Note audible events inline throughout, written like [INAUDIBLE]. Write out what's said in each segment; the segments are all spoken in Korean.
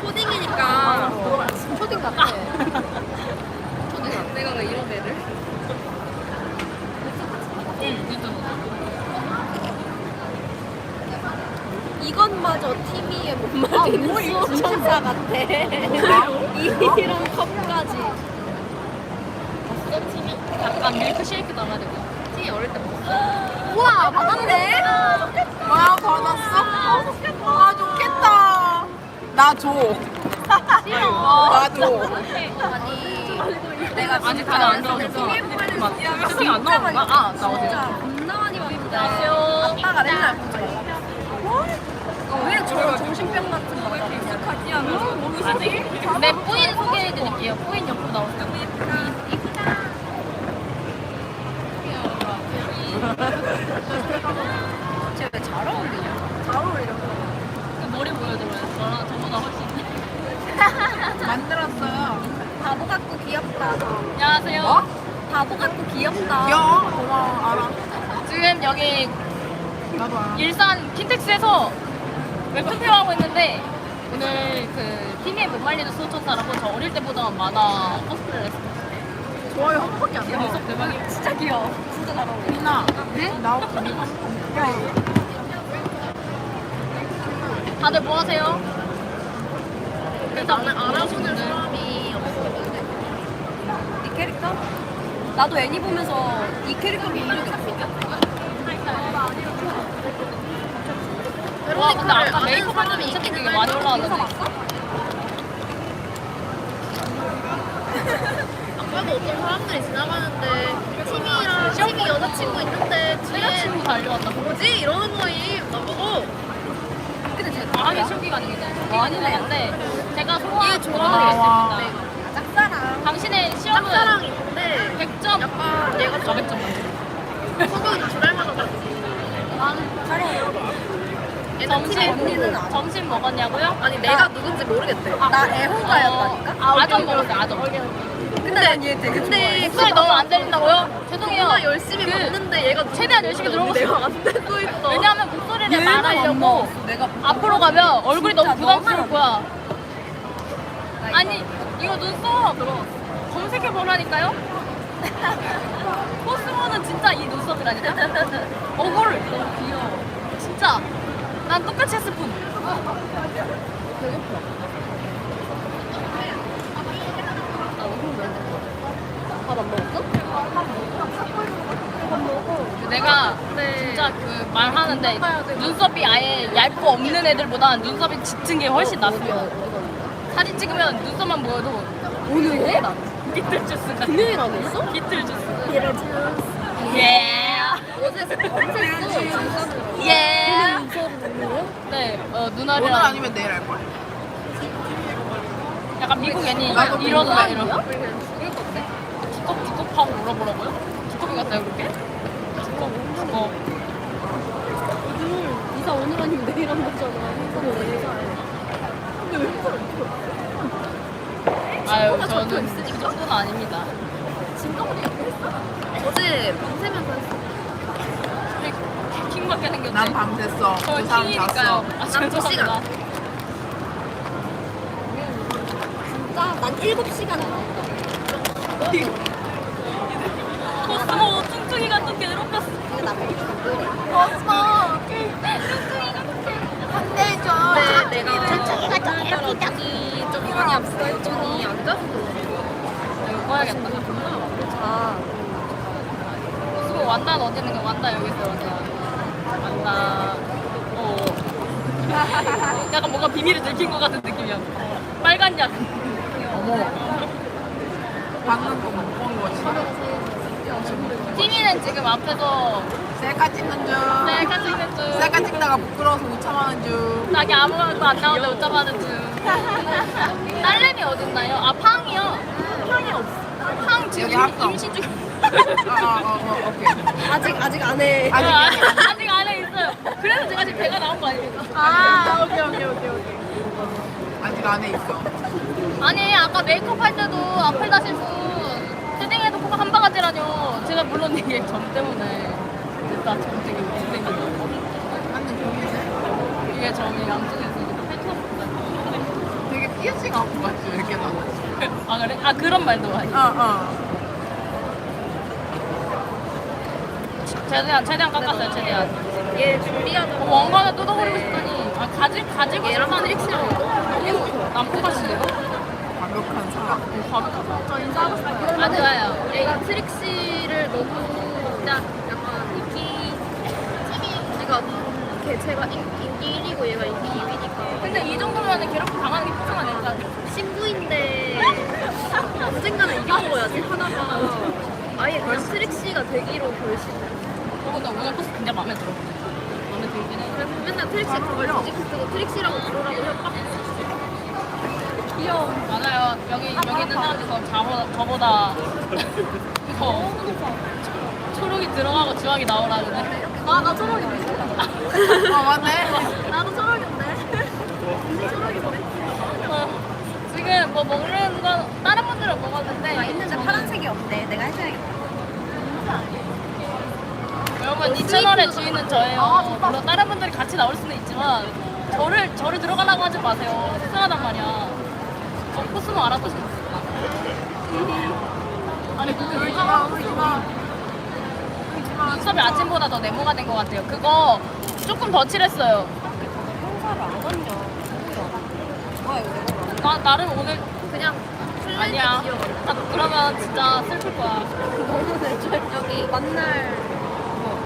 초딩이니까 초딩 같아. 초딩 같아. 내가 왜 이런 애를? 이것마저 TV에 못 말리는 수천사 같아. 이런 컵까지. 봤어 TV? 약간 밀크쉐이크 나가지고 TV 어릴 때 봤어. 우와, 받았네? 와 받았어? 아 좋겠다. 나 줘. 나 줘. 아니, 내가 아니 다들 안 나오셨어. 채팅이 안 나오는 거야? 아 나오지. 겁나 많이. 안녕하세요. 아빠가 맨날 보죠. 왜 저런 정신병 같은 거 익숙하지 하면서 아직? 네 뿌인 소개해드릴게요. 뿌인 옆으로 나오세요. 쟤왜 잘 어울리냐? 잘 어울리려. 머리 보여드려요. 저랑 저보다 훨씬. 만들었어요. 바보 같고 귀엽다. 안녕하세요. 뭐? 바보 같고 귀엽다. 귀여워. 고마워. 알아. 지금 여기 나도 알아. 일산 킨텍스에서 웹툰 페어하고 있는데 오늘 그 TV에 못 말리는 수호천사라고 저 어릴 때보다 많아 코스프레를 했어요. 좋아요 한 번밖에 안. 녀석 대박이야. 진짜 귀여워. 진짜 잘 어울려. 리나. 네? 나오고 다들 뭐 하세요? 나는 없었는데. 이 캐릭터? 나도 애니 보면서 이 캐릭터를 본 적이 없어. 와 근데 아까 메이크업 할 때는 채팅 되게 많이 올라왔는데 아까도 어떤 사람들이 지나가는데 팀이랑 팀이 여자친구 있는데 뒤에 달려왔다. 뭐지? 이러는 거임 나보고 근데 제 과하게 실기가 아니겠네. 실기가 아닌데 제가 소화한 얘 조언을 좋아. 드리겠습니다. 당신의 시험은 짝사랑인데 100점. 약간 얘가 좀 400점 만점. 성격이 좀 닮아가지고. 얘는 팀에 본인은 점심, 안 점심 먹었냐고요? 아니 내가 누군지 모르겠대. 나 애호가였다니까? 아, 아점 먹었어요, 아점. 근데 난 얘 되게 근데 목소리 너무 안 들린다고요? 죄송해요. 누가 열심히 그, 먹는데 얘가 최대한 열심히 들어보고 내가 안 되고 있어. 왜냐하면 목소리를 말하려고 내가 앞으로 가면 얼굴이 너무 진짜 부담스러울 너무 거야. 아니, 이거 눈썹 검색해 보라니까요? [LAUGHS] 코스모는 진짜 이 눈썹이라니까? 억울! 너무 귀여워. 진짜. 난 똑같이 했을 뿐. 밥안 먹었어? 내가 진짜 그 말하는데 눈썹이 아예 얇고 없는 애들보다 눈썹이 짙은 게 훨씬 낫습니다. 사진 찍으면 눈썹만 보여도 오늘 해? 비틀 주스가 금요일 안 했어? 비틀 주스. 얘를 주스 예. 어제 검색했어 진짜로 예. 네, 어, 오늘 누나랑 아니면 내일 할 거야. 약간 미국 애니 이러. 죽을 건데? 두껍 두껍하고 물어보라고요? 두껍이 같아요 그렇게? 두껍 두껍. 이사 오늘 아니면 내일 이사 오늘 이사해 근데 왜 이사를 아유 저는 있으니까. 그 정도는 아닙니다. 했어? 어제 밤새면서 했어 킹받게 생겼지. 난 밤샜어. 저그 사람 킹이니까요. 잤어. 아 난두 죄송합니다. 시간. 진짜 난 7시간 나왔다 코스모 뚱뚱이가 또 괴롭혔어. 이거 나 코스모 뚱뚱이가 혼내줘. 근데 내가 좀 앞서 이거 꺼야겠다. 어디 여기 완단. 완단. 어. [LAUGHS] 약간 뭔가 비밀을 들킨 것 같은 느낌이야. 빨간 약. 어머. 방금 거못 본 거지. 티미는 지금 앞에서 셀카 찍는 중. 셀카 찍는 중. 셀카 찍다가 부끄러워서 못 참아는 중. 자기 아무것도 안 나오는데 못 잡아는 중. [LAUGHS] 딸내미 어딨나요? 아 팡이요. 팡이 없어. 팡 지금 여기 합성. 임신 중. 아, 아, 어, 어, 오케이. 아직 아직 안해 아직 아직 아직 안에 있어요. 그래서 제가 지금 배가 나온 거 아닙니까? 아, 오케이, 오케이, 오케이, 오케이. 아직 안에 있어. 아니 아까 메이크업 할 때도 앞을 다실 분 쉐딩해도 코가 한 바가지라뇨. 제가 물론 이게 점 때문에 일단 점 되게 못생겼고 한는 종이네. 이게 점이 양쪽에서 이렇게 펼쳐서 띠어씨가 맞지 이렇게 나. 아 그래? 아 그런 말도 많이. 어 어. 최대한 최대한 깎았어요 최대한. 얘 준비하는 어, 왕관을 뜯어버리고 싶다니. 아 가지 가지고 싶다는 너무 남포가시네요. 완벽한 사람. 저 인사하고 싶어요. 아 좋아요. 얘가 트릭시를 너무 진짜 약간 인기 제가 걔 제가 인, 인기 1위고 얘가 인기 2위니까. 근데 이 정도면 괴롭힘 당하는 게 표정 아닐까? 신부인데 [LAUGHS] 언젠가는 이겨먹어야지 하나가. 아예 그냥 트릭시가 되기로 결심. 어, 근데 오늘 코스 굉장히 마음에 들어. 마음에 들긴 해. 그래서 맨날 트릭시 그걸 뒤집어 쓰고 트릭시라고 부르라고 협박 귀여워. 맞아요. 여기 여기 있는 사람들 저 저보다. 저보다 [LAUGHS] 더 초록이 들어가고 주황이 나오라는데. 아 나 초록인데 [LAUGHS] 어 맞네. 나도 초록인데 어, 지금 뭐 먹는 건 다른 분들은 먹었는데 있는데 파란색이 없네 내가 해줘야겠다 여러분 이 채널의 주인은 저예요. 물론 다른 분들이 같이 나올 수는 있지만 저를 저를 들어가라고 하지 마세요. 속상하단 말이야. 저 코스모 알아두세요. 아니 근데 울지 마. 눈썹이 아침보다 더 네모가 된 것 같아요. 그거 조금 더 칠했어요. 나, 나름 오늘 그냥 아니야. 나 그러면 진짜 슬플 거야. 너무 대충 여기 만날. 뭐.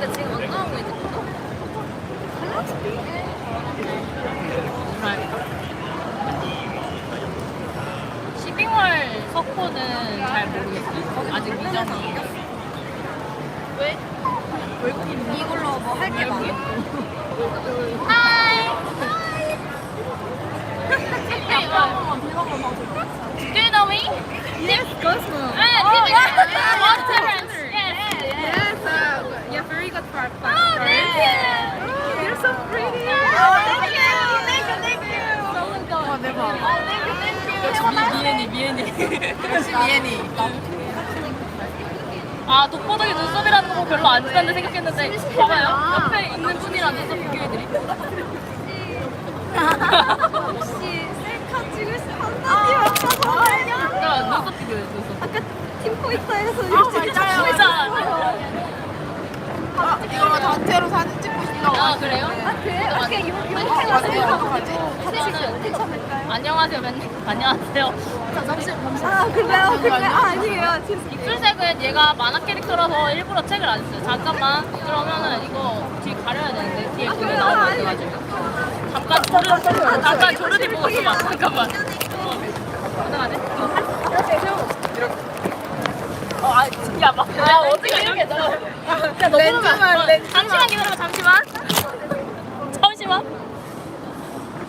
근데 지금 안 나오고 있는 거? 3월 석호는 잘 모르겠어요. 아직 미정 왜? 왜 이걸로 뭐 할 게 많아. 하이. [LAUGHS] 하이. 미애니. 아, 돋보덕이 눈썹이라는 거 별로 안 친한데 생각했는데 봐봐요. 옆에 있는 분이랑 눈썹 비교해드리. 혹시 셀카 찍을 수 한마디 없어서 야, 눈썹 비교해, 눈썹. 아까 팀포인터에서 아, 맞아요. 진짜. 아 이거 단체로 사진 찍고. 아, 그래요? 아 그래? 아까 요 어, 맞네. 어떡하지? 같이 괜찮을까요? 안녕하세요, 맨님. 안녕하세요. 아 그래요? 그래? 아 아니에요 죄송해요 입술색은 얘가 만화 캐릭터라서 일부러 책을 안 했어요. 잠깐만. 그러면은 이거 뒤 가려야 되는데 뒤에 아, 그래요? 나오면 안 아니. 돼가지고. 잠깐 조르, 잠깐 조르디 보고 있어 봐. 잠깐만. 어. 가능하네? 어, 아, 야, 막, 야, 어떻게 이렇게 너. 렌즈만, 어, 렌즈만. 잠시만 기다려봐, 잠시만. 잠시만.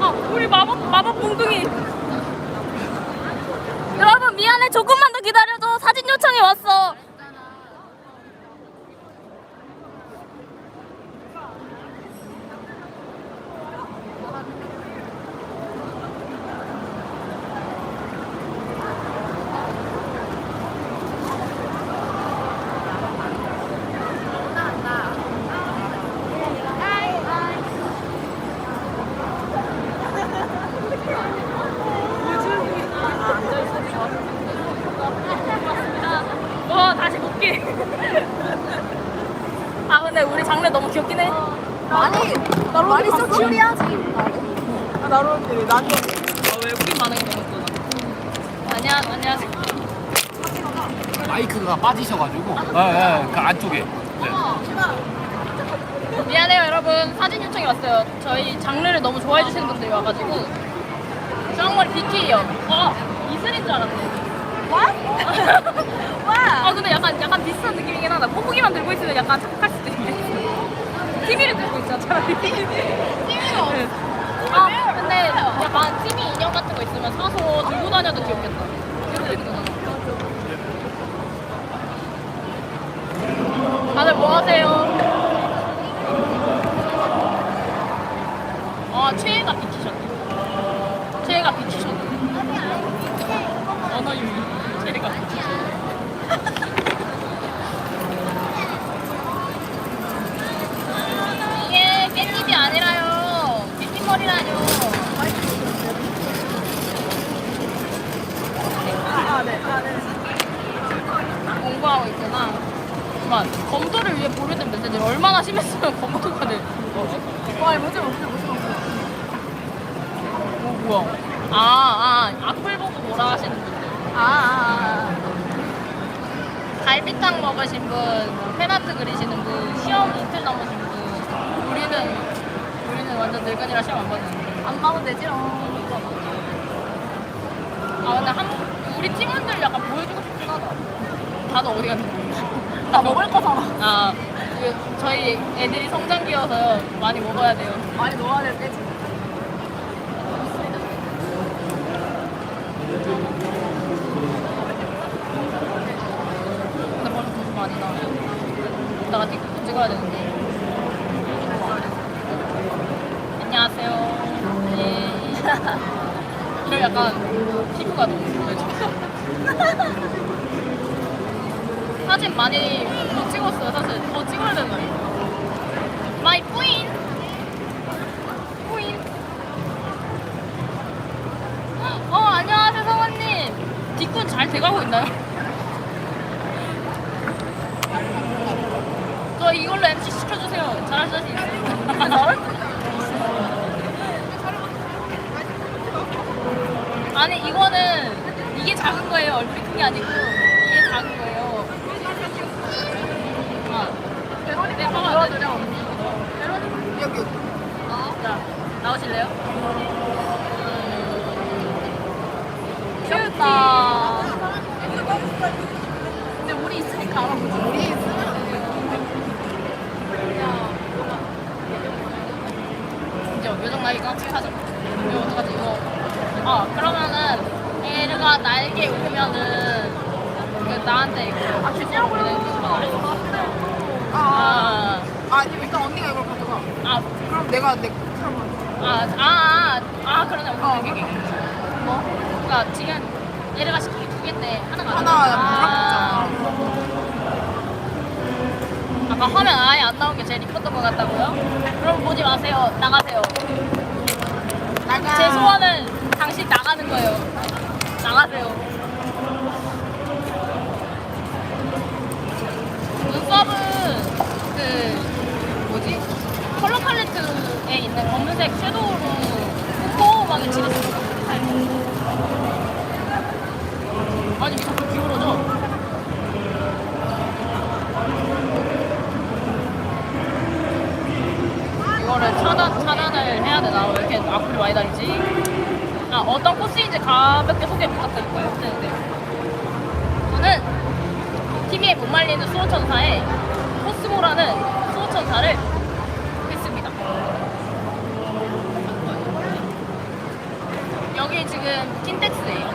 아, 우리 마법, 마법 몽둥이. 여러분, 미안해. 조금만 더 기다려줘. 사진 요청이 왔어. 와, 다시 볼게. 아, 근데 우리 장르 너무 귀엽긴 해. 아니 나 많이 써 큐리하지 아, 나로들이 나도. 어, 외국인 반응이 너무 있구나. 안녕, 안녕하세요. 마이크가 빠지셔가지고 예, 예, 그 안쪽에 네. 미안해요, 여러분. 사진 요청이 왔어요. 저희 장르를 너무 좋아해 주시는 분들이 와가지고. 쌍머리 비키요. 어, 이슬인 줄 알았네. 와? [LAUGHS] 와! 아, 근데 약간, 약간 비슷한 느낌이긴 하다. 뽀뽀기만 들고 있으면 약간 착각할 수도 있네. TV를 들고 있잖아, 차라리. [LAUGHS] TV가 없어. 아, 근데 막 팀이 인형 같은 거 있으면 사서 들고 다녀도 귀엽겠다. 계속 들고 다녀. 다들 뭐 하세요? 아, 최애가 비키셨네. 최애가 비키셨네. 언어 유희. 최애가 비키셨네. 이게 깻잎이 아니라요. 비키머리라뇨. 아, 네. 아, 네. 공부하고 있구나. 잠깐 검도를 위해 보내는 메시지를 얼마나 심했으면 검도가 돼. 와, 이거 뭐지, 뭐지, 뭐지. 어, 뭐야? 아, 아, 악플 보고 뭐라 하시는 분들. 아, 아, 갈비탕 먹으신 분, 팬아트 그리시는 분, 시험 이틀 남으신 분. 우리는, 우리는 완전 늙은이라 시험 안 봤는데. 아. 안 가면 되지롱. 아, 근데 한, 우리 팀원들 약간 보여주고 싶긴 하다. 다들 어디 갔는지. 나 먹을 거 사라. 아, 그 저희 애들이 성장기여서요. 많이 먹어야 돼요. 많이 넣어야 될 때지. 근데 벌써 돈 많이 나와요. 이따가 틱톡 찍어야 되는데. 안녕하세요. 네. [LAUGHS] 이거 약간 피부가 너무 좋아요. [LAUGHS] 사진 많이 못 찍었어요, 사실. 더 찍어야 거예요. 마이 뿌인! 뿌인! 어, 안녕하세요, 성원님. 뒷군 잘 돼가고 있나요? [LAUGHS] 저 이걸로 MC 시켜주세요. 잘할 자신 있어요. [LAUGHS] 아니 이거는 이게 작은 거예요. 얼핏 큰 게 아니고 이게 작은 거예요. 아, 네, 봐봐. 네. 여기, 여기. 자, 나오실래요? 귀엽다. 근데 우리 있으니까 알아보지. 우리 있으면. 이제 요정 나이가 하죠. 이거 어떡하지 이거. 아 그러면은 얘가 날개 오면은 그 나한테 이거 아, 주지라고 아, 아, 아, 아니, 일단 언니가 이걸 가져가. 아, 그럼 내가 내 그럼 아, 아, 아, 아, 그러네. 어, 오케이, 오케이, 오케이. 뭐? 그러니까 지금 얘네가 시킨 게두 개인데 하나가 하나 아, 물어봤잖아. 아까 화면 아예 안 나온 게 제일 이뻤던 것 같다고요? 그럼 보지 마세요. 나가세요. 나가. 제 소원은 당신 나가는 거예요. 나가세요. 눈썹은 그 뭐지? 컬러 팔레트 에 있는 검은색 섀도우로 꼼꼼하게 칠했어요. 아니 왜 자꾸 기울어져? 이거를 차단 차단을 해야 되나? 왜 이렇게 악플이 많이 달리지? 아 어떤 코스인지 가볍게 소개 부탁드릴까요? 네, 저는 TV에 못 말리는 수호천사의 코스모라는 수호천사를 했습니다. 여기 지금 킨텍스예요.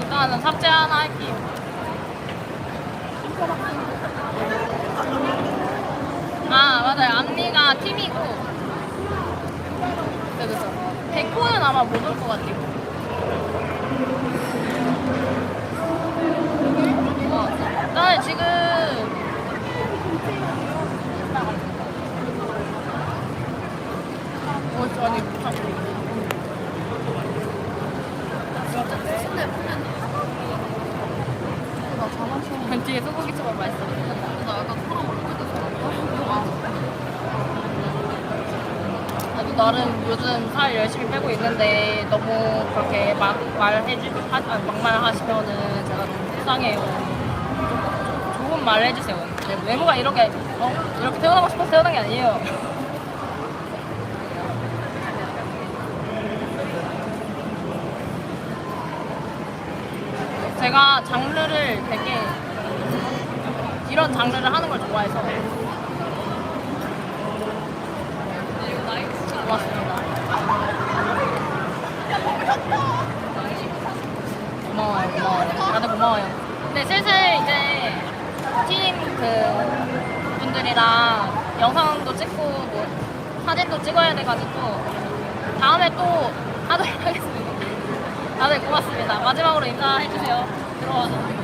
일단은 삭제 하나 할게요. 아 맞아요. 앞니가 팀이고. 네 그죠. 백호는 아마 못 올 것 같아요. 어, 나 지금 어, 아니, 참. 뒤에 소고기처럼 맛있어. 나 약간 나도 나름 요즘 살 열심히 빼고 있는데 너무 그렇게 막 말해주 아, 막말 하시면은 제가 너무 불쌍해요. 좀- 좀 좋은 말 해주세요. 제 외모가 이렇게 어? 이렇게 태어나고 싶어서 태어난 게 아니에요. 제가 장르를 되게 이런 장르를 하는 걸 좋아해서 고마워요. 근데 슬슬 이제 팀 그 분들이랑 영상도 찍고 뭐 사진도 찍어야 돼가지고 다음에 또 하도록 하겠습니다. 다들 고맙습니다. 마지막으로 인사해주세요. 들어와서.